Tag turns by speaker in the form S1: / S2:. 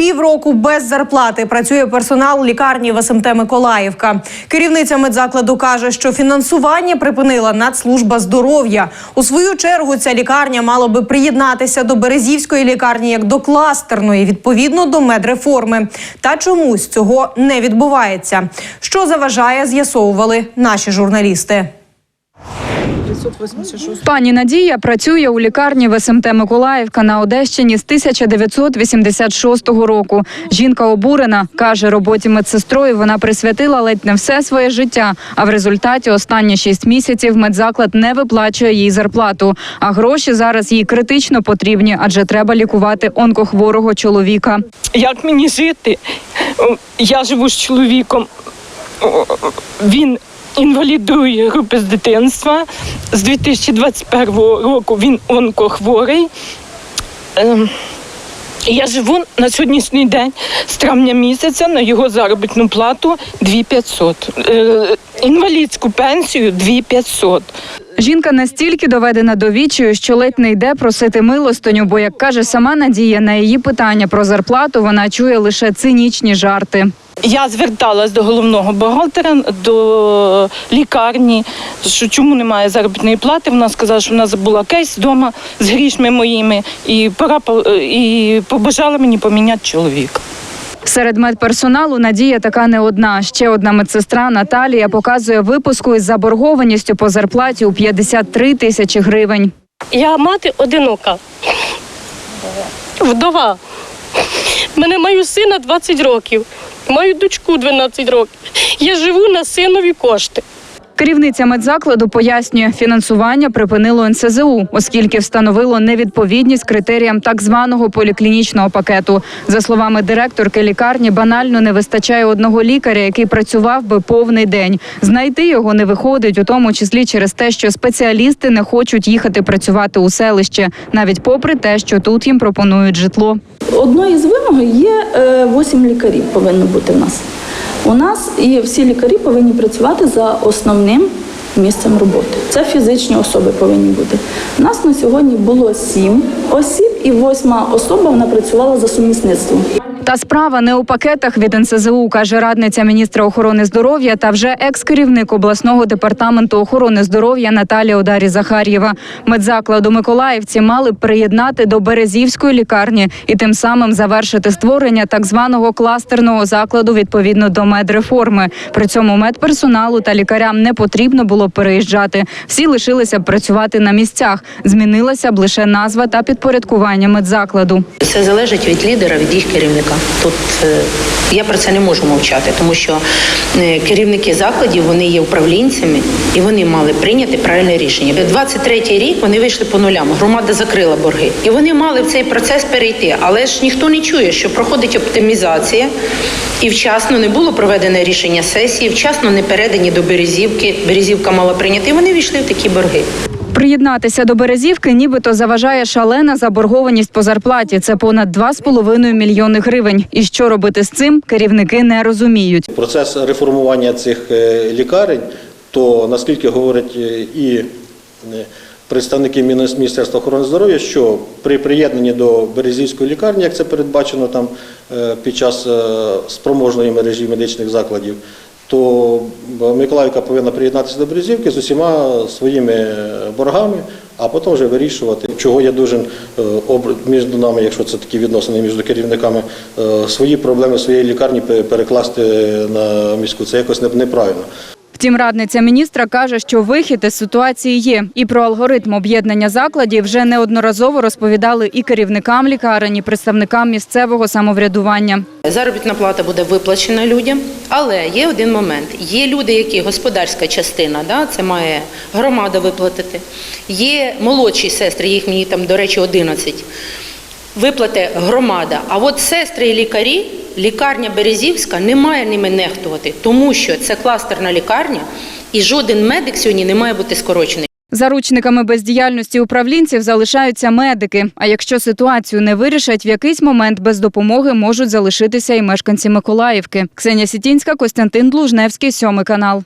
S1: Півроку без зарплати працює персонал лікарні в СМТ Миколаївка. Керівниця медзакладу каже, що фінансування припинила Нацслужба здоров'я. У свою чергу ця лікарня мала би приєднатися до Березівської лікарні як до кластерної, відповідно до медреформи. Та чомусь цього не відбувається. Що заважає, з'ясовували наші журналісти.
S2: Пані Надія працює у лікарні в СМТ Миколаївка на Одещині з 1986 року. Жінка обурена каже, роботі медсестрою вона присвятила ледь не все своє життя. А в результаті останні шість місяців медзаклад не виплачує їй зарплату. А гроші зараз їй критично потрібні, адже треба лікувати онкохворого чоловіка.
S3: як мені жити? Я живу з чоловіком. Він інвалід другої групи з дитинства. З 2021 року він онкохворий. Ем, Я живу на сьогоднішній день з травня місяця на його заробітну плату 2500. Е, Інвалідську пенсію 2500.
S2: Жінка настільки доведена до вічою, що ледь не йде просити милостиню, бо, як каже сама Надія, на її питання про зарплату вона чує лише цинічні жарти.
S3: Я зверталась до головного бухгалтера, до лікарні, що чому немає заробітної плати. Вона сказала, що вона забула кейс вдома з грішми моїми і пора по- і побажала мені поміняти чоловіка.
S2: Серед медперсоналу Надія така не одна. Ще одна медсестра Наталія показує випуску із заборгованістю по зарплаті у 53 тисячі гривень.
S4: Я мати одинока. Вдова. Мене маю сина 20 років, маю дочку 12 років. Я живу на синові кошти.
S2: Керівниця медзакладу пояснює, фінансування припинило НСЗУ, оскільки встановило невідповідність критеріям так званого поліклінічного пакету. За словами директорки лікарні, банально не вистачає одного лікаря, який працював би повний день. Знайти його не виходить, у тому числі через те, що спеціалісти не хочуть їхати працювати у селище, навіть попри те, що тут їм пропонують житло.
S5: Одною з вимог є е, 8 лікарів повинно бути в нас. У нас і всі лікарі повинні працювати за основним місцем роботи. Це фізичні особи повинні бути. У нас на сьогодні було сім осіб, і восьма особа вона працювала за сумісництвом.
S2: Та справа не у пакетах від НСЗУ, каже радниця міністра охорони здоров'я та вже екс-керівник обласного департаменту охорони здоров'я Наталія Одарі Захар'єва. Медзакладу Миколаївці мали б приєднати до Березівської лікарні і тим самим завершити створення так званого кластерного закладу відповідно до медреформи. При цьому медперсоналу та лікарям не потрібно було переїжджати. Всі лишилися б працювати на місцях. Змінилася б лише назва та підпорядкування медзакладу.
S6: Все залежить від лідера, від їх керівника. Тут е, я про це не можу мовчати, тому що е, керівники закладів вони є управлінцями і вони мали прийняти правильне рішення. 23-й рік вони вийшли по нулям. Громада закрила борги, і вони мали в цей процес перейти. Але ж ніхто не чує, що проходить оптимізація, і вчасно не було проведене рішення сесії, вчасно не передані до Березівки. Березівка мала прийняти. І вони війшли в такі борги.
S2: Приєднатися до Березівки нібито заважає шалена заборгованість по зарплаті. Це понад 2,5 мільйони гривень. І що робити з цим, керівники не розуміють.
S7: Процес реформування цих е, лікарень, то наскільки говорять е, і е, представники Мініс- Міністерства охорони здоров'я, що при приєднанні до Березівської лікарні, як це передбачено там під час спроможної мережі медичних закладів, то Миколаївка повинна приєднатися до Березівки з усіма своїми боргами, а потім вже вирішувати, чого я дуже між нами, якщо це такі відносини між керівниками, е, свої проблеми своєї лікарні перекласти на міську. Це якось неправильно.
S2: Втім, радниця міністра каже, що вихід із ситуації є. І про алгоритм об'єднання закладів вже неодноразово розповідали і керівникам лікарень, і представникам місцевого самоврядування.
S6: Заробітна плата буде виплачена людям, але є один момент. Є люди, які господарська частина, да, це має громада виплатити. Є молодші сестри, їх мені там, до речі, 11. Виплате громада. А от сестри і лікарі, лікарня Березівська не має ними нехтувати, тому що це кластерна лікарня, і жоден медик сьогодні не має бути скорочений.
S2: Заручниками бездіяльності управлінців залишаються медики. А якщо ситуацію не вирішать, в якийсь момент без допомоги можуть залишитися і мешканці Миколаївки. Ксенія Сітінська, Костянтин Длужневський, сьомий канал.